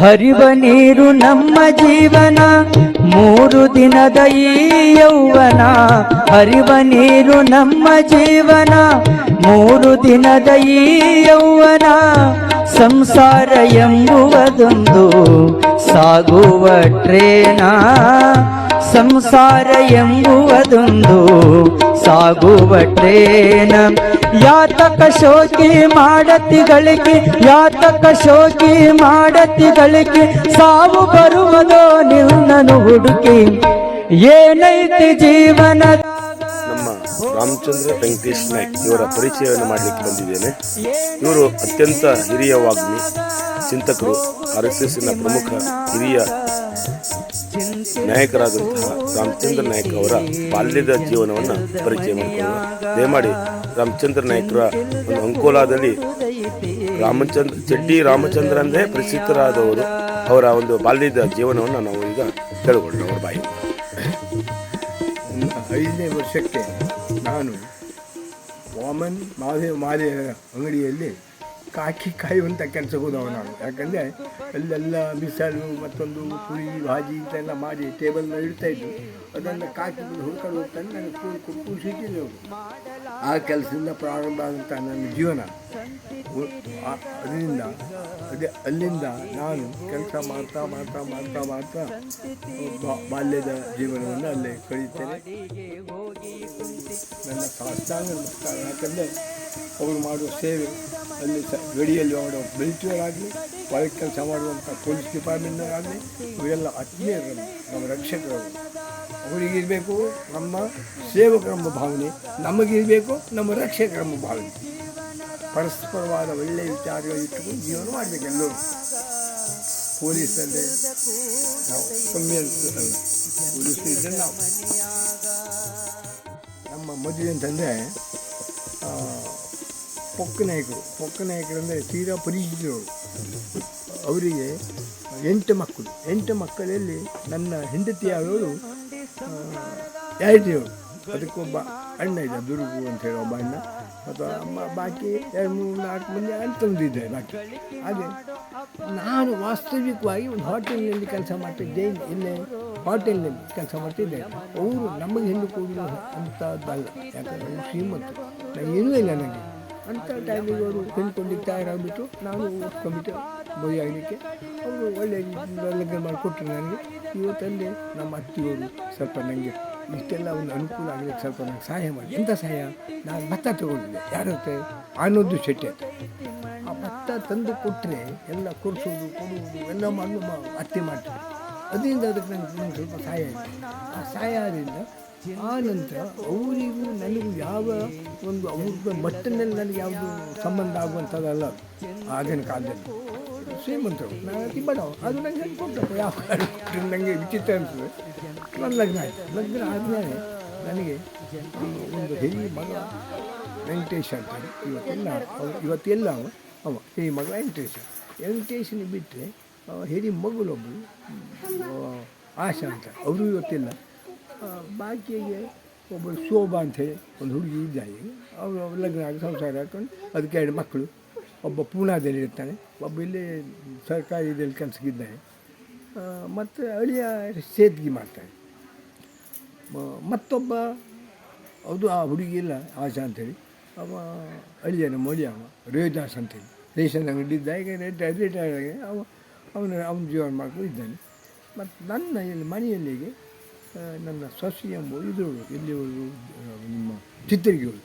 ಹರಿವ ನೀರು ನಮ್ಮ ಜೀವನ, ಮೂರು ದಿನದ ಈ ಯೌವನ. ಹರಿವ ನೀರು ನಮ್ಮ ಜೀವನ, ಮೂರು ದಿನದ ಈ ಯೌವನ. ಸಂಸಾರ ಎಂಬುವುದೊಂದು ಸಾಗುವ ಟ್ರೇನ. ಸಂಸಾರ ಎಂಬುವುದೊಂದು ಸಾಗುವ ಟ್ರೇನ ಯಾತಕ ಶೋಕಿ ಮಾಡತಿಗಳಿಗೆ, ಯಾತಕ ಶೋಕಿ ಮಾಡತಿಗಳಿಗೆ ಸಾವು ಬರುವುದೋ ನಿನ್ನನು ಹುಡುಕಿ. ಏನೈತಿ ಜೀವನ ರಾಮಚಂದ್ರ ವೆಂಕಟೇಶ್ ನಾಯ್ಕ್ ಇವರ ಪರಿಚಯವನ್ನು ಮಾಡಲಿಕ್ಕೆ ಬಂದಿದ್ದೇನೆ. ಇವರು ಅತ್ಯಂತ ಹಿರಿಯ ವಾಗ್ಮಿ, ಚಿಂತಕರು, ಆರ್ ಎಸ್ ಎಸ್ನ ಪ್ರಮುಖ ಹಿರಿಯ ನಾಯಕರಾದಂತಹ ರಾಮಚಂದ್ರ ನಾಯ್ಕ ಅವರ ಬಾಲ್ಯದ ಜೀವನವನ್ನು ಪರಿಚಯ ಮಾಡಿಕೊಳ್ಳೋಣ. ದಯಮಾಡಿ ರಾಮಚಂದ್ರ ನಾಯ್ಕರ ಒಂದು ಅಂಕೋಲಾದಲ್ಲಿ ರಾಮಚಂದ್ರ ಚಡ್ಡಿ ರಾಮಚಂದ್ರ ಅಂದೇ ಪ್ರಸಿದ್ಧರಾದವರು. ಅವರ ಒಂದು ಬಾಲ್ಯದ ಜೀವನವನ್ನು ನಾವು ಈಗ ಕೇಳಿಕೊಳ್ಳೋಣ ಅವರ ಬಾಯಿ. ಐದನೇ ವರ್ಷಕ್ಕೆ ನಾನು ವಾಮನ್ ಮಾದೇವ ಮಾಲೆ ಅಂಗಡಿಯಲ್ಲಿ ಕಾಕಿ ಕಾಯುವಂಥ ಕೆಲಸ ಹೋದವ ನಾನು. ಯಾಕಂದರೆ ಅಲ್ಲೆಲ್ಲ ಬಿಸಾಲು ಮತ್ತೊಂದು ಪುರಿ ಭಾಜಿ ಇದೆಲ್ಲ ಮಾಡಿ ಟೇಬಲ್ನ ಇದ್ದು ಅದನ್ನು ಕಾಕಿ ಹುಡ್ಕೊಂಡು ಹೋಗ್ತಾನೆ ನನಗೆ ಸಿಕ್ಕಿದ್ದು ಆ ಕೆಲಸದಿಂದ ಪ್ರಾರಂಭ ಆದಂಥ ನನ್ನ ಜೀವನ. ಅದರಿಂದ, ಅದೇ ಅಲ್ಲಿಂದ ನಾನು ಕೆಲಸ ಮಾಡ್ತಾ ಮಾಡ್ತಾ ಮಾಡ್ತಾ ಮಾಡ್ತಾ ಬಾಲ್ಯದ ಜೀವನವನ್ನು ಅಲ್ಲೇ ಕಳೀತೇನೆ ನನ್ನ ಸಾಷ್ಟಾಂಗ ಯಾಕಂದರೆ ಅವರು ಮಾಡುವ ಸೇವೆ ಅಲ್ಲಿ ಸ, ಗಡಿಯಲ್ಲಿ ಮಿಲಿಟರಿ ಆಗಲಿ ಒಳಗೆ ಕೆಲಸ ಮಾಡುವಂಥ ಪೊಲೀಸ್ ಡಿಪಾರ್ಟ್ಮೆಂಟ್ನವರಾಗಲಿ ಇವೆಲ್ಲ ಆತ್ಮೀಯರು ನಮ್ಮ ರಕ್ಷಕರು. ಅವರಿಗಿರಬೇಕು ನಮ್ಮ ಸೇವಕರೆಂಬ ಭಾವನೆ ನಮಗಿರಬೇಕು ನಮ್ಮ ರಕ್ಷಕರೆಂಬ ಭಾವನೆ. ಪರಸ್ಪರವಾದ ಒಳ್ಳೆಯ ವಿಚಾರಗಳು ಇಟ್ಟುಕೊಂಡು ಜೀವನ ಮಾಡಬೇಕು ಎಲ್ಲರೂ. ಪೊಲೀಸ್ ಅಂದರೆ ನಾವು ಕಮ್ಮಿ ಇದ್ದರೆ ನಾವು. ನಮ್ಮ ಮದುವೆ ಅಂತಂದರೆ ಪೊಕ್ಕ ನಾಯಕರು ಪೊಕ್ಕ ನಾಯಕರು ಅಂದರೆ ತೀರಾ ಪರಿಚಿತರು ಅವರಿಗೆ ಎಂಟು ಮಕ್ಕಳು. ಎಂಟು ಮಕ್ಕಳಲ್ಲಿ ನನ್ನ ಹೆಂಡತಿಯಾದವರು ಎರಡನೇವರು ಅದಕ್ಕೊಬ್ಬ ಅಣ್ಣ ಇದೆ ದುರ್ಗು ಅಂತ ಹೇಳಿ ಒಬ್ಬ ಅಣ್ಣ. ಮತ್ತು ಅಮ್ಮ, ಬಾಕಿ ಎರಡು ಮೂರು ನಾಲ್ಕು ಮಂದಿ ಅಂತಂದು ತಂದಿದ್ದೆ ಬಾಕಿ. ಹಾಗೆ ನಾನು ವಾಸ್ತವಿಕವಾಗಿ ಒಂದು ಹೋಟೆಲ್ನಲ್ಲಿ ಕೆಲಸ ಮಾಡ್ತಿದ್ದೆ, ಇಲ್ಲೇ ಹೋಟೆಲ್ನಲ್ಲಿ ಕೆಲಸ ಮಾಡ್ತಿದ್ದೆ. ಅವರು ನಮಗೆ ಹೆಣ್ಣು ಕೊಡುವ ಅಂಥದ್ದಲ್ಲ ಯಾಕಂದರೆ ನನಗೆ ಏನೂ ಇಲ್ಲ ನನಗೆ. ಅಂಥ ಟೈಮಿಗೆ ಅವರು ಕೊಂಡ್ಕೊಂಡಿದ್ದು ತಯಾರಾಗ್ಬಿಟ್ಟು ನಾನು ಒಪ್ಕೊಂಡ್ಬಿಟ್ಟೆ ಮದುವೆ ಆಗಲಿಕ್ಕೆ ಅವರು ಒಳ್ಳೆಯ ಲಗ್ನ ಮಾಡಿಕೊಟ್ರು ನನಗೆ. ಇವತ್ತಲ್ಲಿ ನಮ್ಮ ಅತ್ತಿಯವರು ಸ್ವಲ್ಪ ನನಗೆ ಇಷ್ಟೆಲ್ಲ ಒಂದು ಅನುಕೂಲ ಆಗಲಿಕ್ಕೆ ಸ್ವಲ್ಪ ನನಗೆ ಸಹಾಯ ಮಾಡಿ. ಎಂಥ ಸಹಾಯ? ನಾನು ಭತ್ತ ತಗೊಂಡಿದ್ದೆ. ಯಾರು ಹತ್ರ ಆನಂದು ಶೆಟ್ಟಿ ಅಂತ. ಆ ಭತ್ತ ತಂದು ಕೊಟ್ಟರೆ ಎಲ್ಲ ಕೊಡಿಸೋದು, ಕೊಡುವುದು, ಎಲ್ಲ ಮಾಡಲು ಅತ್ತೆ ಮಾಡ್ತಾರೆ. ಅದರಿಂದ ಅದಕ್ಕೆ ನನಗೆ ನನಗೆ ಸ್ವಲ್ಪ ಸಹಾಯ ಆಯಿತು. ಆ ಸಹಾಯ ಆದ್ರಿಂದ ಆ ನಂತರ ಅವರಿಗೂ ನನಗೂ ಯಾವ ಒಂದು ಅವ್ರ ಮಟ್ಟಿನಲ್ಲಿ ನನಗೆ ಯಾವುದು ಸಂಬಂಧ ಆಗುವಂಥದ್ದಲ್ಲ. ಆಗಿನ ಕಾಲದಲ್ಲಿ ಶ್ರೀಮಂತರು ನಾನು ಬಡವ ಅದು ನನಗೆ ಕೊಟ್ಟರು ಯಾವ ನನಗೆ ವಿಚಿತ್ರ ಅನಿಸ್ತದೆ ನನ್ನ ಲಗ್ನ ಆಯಿತು. ಲಗ್ನ ಆದಮೇಲೆ ನನಗೆ ಒಂದು ಹೆಣ್ಣು ಮಗ ವೆಂಕಟೇಶ್ ಅಂತ ಇವತ್ತೆಲ್ಲ ಇವತ್ತೆಲ್ಲ ಅವ. ಅವ. ಹೆಣ್ಣು ಮಗ ವೆಂಕಟೇಶ. ವೆಂಕಟೇಶನ ಬಿಟ್ಟರೆ ಹೆರಿ ಮಗಳೊಬ್ಬರು ಆಶಾ ಅಂತ. ಅವರು ಇವತ್ತಿಲ್ಲ. ಬಾಕಿಗೆ ಒಬ್ಬರು ಶೋಭಾ ಹೇಳಿ ಒಂದು ಹುಡುಗಿ ಇದ್ದಾಳೆ. ಅವರು ಲಗ್ನ ಆಗಿ ಸಂಸಾರ ಹಾಕೊಂಡು, ಅದಕ್ಕೆ ಎರಡು ಮಕ್ಕಳು. ಒಬ್ಬ ಪೂನಾದಲ್ಲಿ ಇರ್ತಾನೆ. ಒಬ್ಬ ಇಲ್ಲಿ ಸರ್ಕಾರಿ ಇದರಲ್ಲಿ ಕೆಲಸಕ್ಕಿದ್ದಾನೆ ಮತ್ತು ಅಳಿಯ ಸೇದ್ಗಿ ಮಾಡ್ತಾನೆ. ಮತ್ತೊಬ್ಬ, ಅದು ಆ ಹುಡುಗಿ ಇಲ್ಲ, ಆಶಾ ಅಂತೇಳಿ. ಅವ ಅಳಿಯನ ಅಳಿಯ ಅವ, ರೇವಿದಾಸ್ ಅಂತೇಳಿ. ರೇಷನ್ ಅಂಗಡಿ ಇದ್ದ ಈಗ ರಿಟೈರ್ ರಿಟೈರ್ ಆಗಿ ಅವ, ಅವನು, ಅವನ ಜೀವನ ಮಾಡ್ಕೊಂಡು ಇದ್ದಾನೆ. ಮತ್ತು ನನ್ನ ಇಲ್ಲಿ ಮನೆಯಲ್ಲಿಗೆ ನನ್ನ ಸೊಸೆ ಎಂಬ ಇದ್ರು ಇಲ್ಲಿ ನಿಮ್ಮ ಚಿತ್ರಗಿಗಳು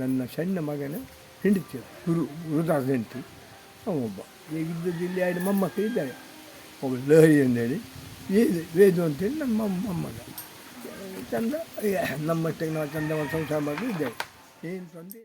ನನ್ನ ಸಣ್ಣ ಮಗನ ಹೆಂಡತಿ ಗುರು ಗುರುದಾಸ್ ಹೆಂಡತಿ ಅವ ಒಬ್ಬ. ಈಗ ಇದ್ದದ್ದು ಇಲ್ಲಿ ಎರಡು ಮೊಮ್ಮಕ್ಕಳು ಇದ್ದಾರೆ. ಒಬ್ಬ ಲಹರಿ ಅಂತೇಳಿ ವೇದು ವೇದು ಅಂತೇಳಿ ನಮ್ಮ ಮೊಮ್ಮ ಮೊಮ್ಮಗ. ಚಂದ ನಮ್ಮ ನಮ್ಮಷ್ಟಕ್ಕೆ ನಾವು ಚಂದ ಒಂದು ಸಂಸಾರ ಮಾಡಿ ಇದ್ದೇವೆ. ಏನು ತೊಂದರೆ